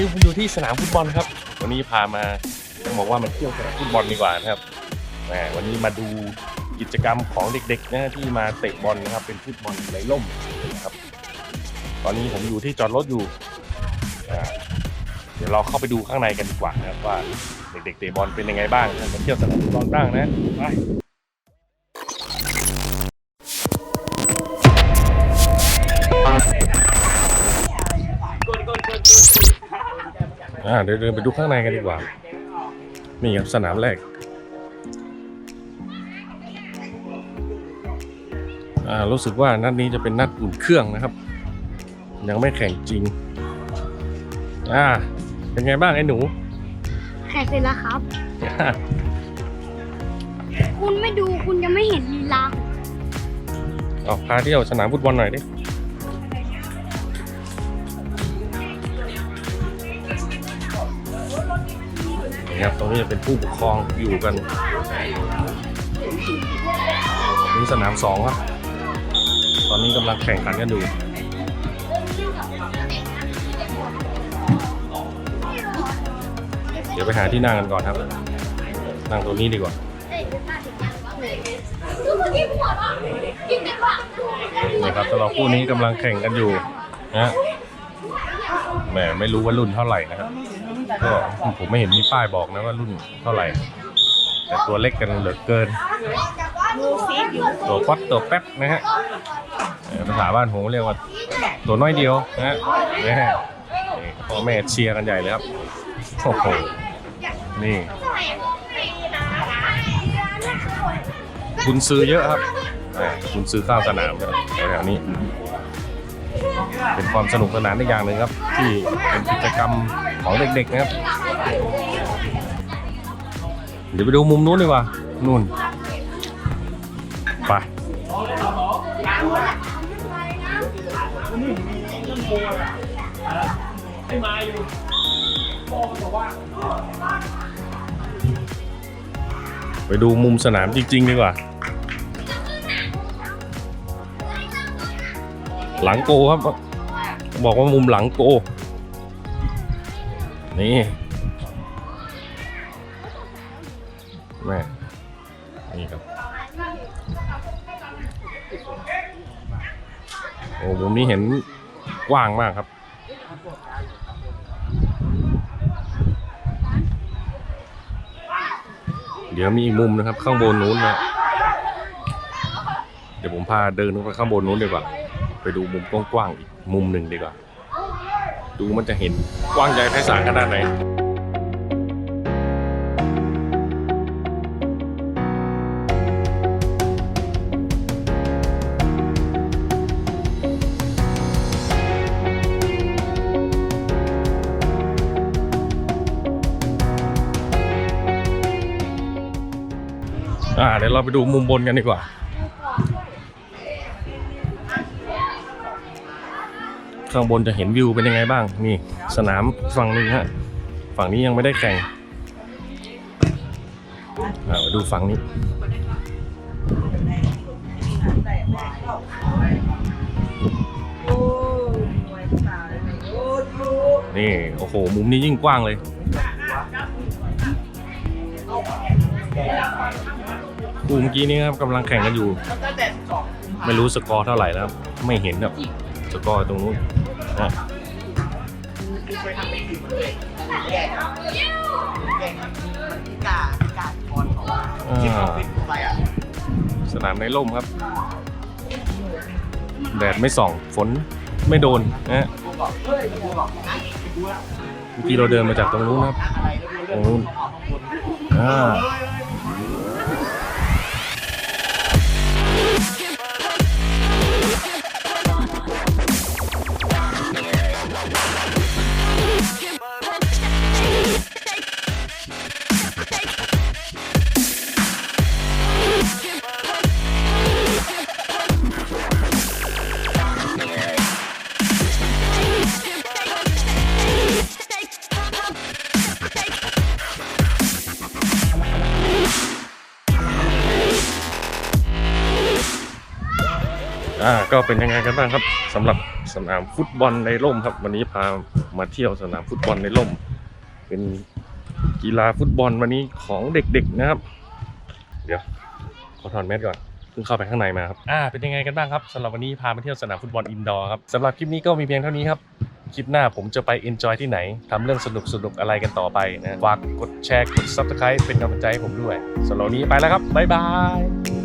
นี้ผมอยู่ที่สนามฟุตบอลครับ วันนี้พามาต้องบอกว่ามาเที่ยวสนามฟุตบอลดีกว่านะครับแหมวันนี้มาดูกิจกรรมของเด็กๆนะที่มาเตะบอลนะครับ เป็นฟุตบอลในร่มนะครับ ตอนนี้ผมอยู่ที่จอดรถอยู่อ่าเดี๋ยวเราเข้าไปดูข้างในกันดีกว่านะครับว่าเด็กๆเตะบอลเป็นยังไงบ้างมาเที่ยวสนามฟุตบอลบ้างนะไป อ่าเดี๋ยวเดินไปดูข้างในกันดีกว่า นี่ครับสนามแรก อ่ารู้สึกว่านัดนี้จะเป็นนัดอุ่นเครื่องนะครับ ยังไม่แข่งจริง อ่า เป็นไงบ้างไอ้หนู แข่งเสร็จแล้วครับ คุณไม่ดูคุณจะไม่เห็นลีลาเอาพาเที่ยวสนามฟุตบอลหน่อยดิ ครับตรงนี้จะเป็นผู้ปกครองอยู่กันนี่สนามสองครับ ตอนนี้กำลังแข่งขันกันอยู่เดี๋ยวไปหาที่นั่งกันก่อนครับ นั่งตรงนี้ดีกว่านี่ครับสำหรับคู่นี้กำลังแข่งกันอยู่นะแหมไม่รู้ว่ารุ่นเท่าไหร่นะครับ ก็ผมไม่เห็นมีป้ายบอกนะว่ารุ่นเท่าไหร่ แต่ตัวเล็กกันเหลือเกิน ตัวป๊อตตัวแป๊บนะฮะภาษาบ้านผมเรียกว่าตัวน้อยเดียวนะฮะนี่ฮะนี่พ่อแม่เชียร์กันใหญ่เลยครับโอ้โหนี่คุณซื้อเยอะครับคุณซื้อข้าวสนามแถวๆนี้ เป็นความสนุกสนานอีกอย่างหนึ่งครับ ที่เป็นกิจกรรมของเด็กๆนะครับ เดี๋ยวไปดูมุมนู้นดีกว่านู่นไปไปดูมุมสนามจริง ๆ ดีกว่า หลังโกครับ บอกว่ามุมหลังโก นี่แม่นี่ครับ โอ้มุมนี้เห็นกว้างมากครับเดี๋ยวมีอีกมุมนะครับข้างบนนู้นนะ เดี๋ยวผมพาเดินไปข้างบนนู้นดีกว่า ไปดูมุมกว้างๆอีก มุมหนึ่งดีกว่า ดูมันจะเห็นกว้างใหญ่ไพศาลขนาดไหนอ่าเดี๋ยวเราไปดูมุมบนกันดีกว่า ข้างบนจะเห็นวิวเป็นยังไงบ้าง นี่สนามฝั่งนึงฮะ ฝั่งนี้ยังไม่ได้แข่งมาดูฝั่งนี้ นี่ โอ้โห มุมนี้ยิ่งกว้างเลย คู่เมื่อกี้นี้ครับกำลังแข่งกันอยู่ ไม่รู้สกอร์เท่าไหร่แล้ว ไม่เห็นแบบสกอร์ตรงนู้น นะกาการบอลของอ่าอะอะสนามในร่มครับ แดดไม่ส่อง ฝนไม่โดนนะฮะเมื่อกี้เราเดินมาจากตรงนู้นครับตรงนู้นอ่า อ่าก็เป็นยังไงกันบ้างครับสำหรับสนามฟุตบอลในร่มครับ วันนี้พามาเที่ยวสนามฟุตบอลในร่ม เป็นกีฬาฟุตบอลวันนี้ของเด็กๆนะครับ เดี๋ยวขอถอดแมสก่อนเพิ่งเข้าไปข้างในมาครับอ่าเป็นยังไงกันบ้างครับสำหรับวันนี้พามาเที่ยวสนามฟุตบอลอินดอร์ครับสำหรับคลิปนี้ก็มีเพียงเท่านี้ครับคลิปหน้าผมจะไปเอนจอยที่ไหนทำเรื่องสนุกสนุกอะไรกันต่อไปนะฝากกดแชร์กด subscribe เป็นกำลังใจให้ผมด้วยสำหรับวันนี้ไปแล้วครับบ๊ายบาย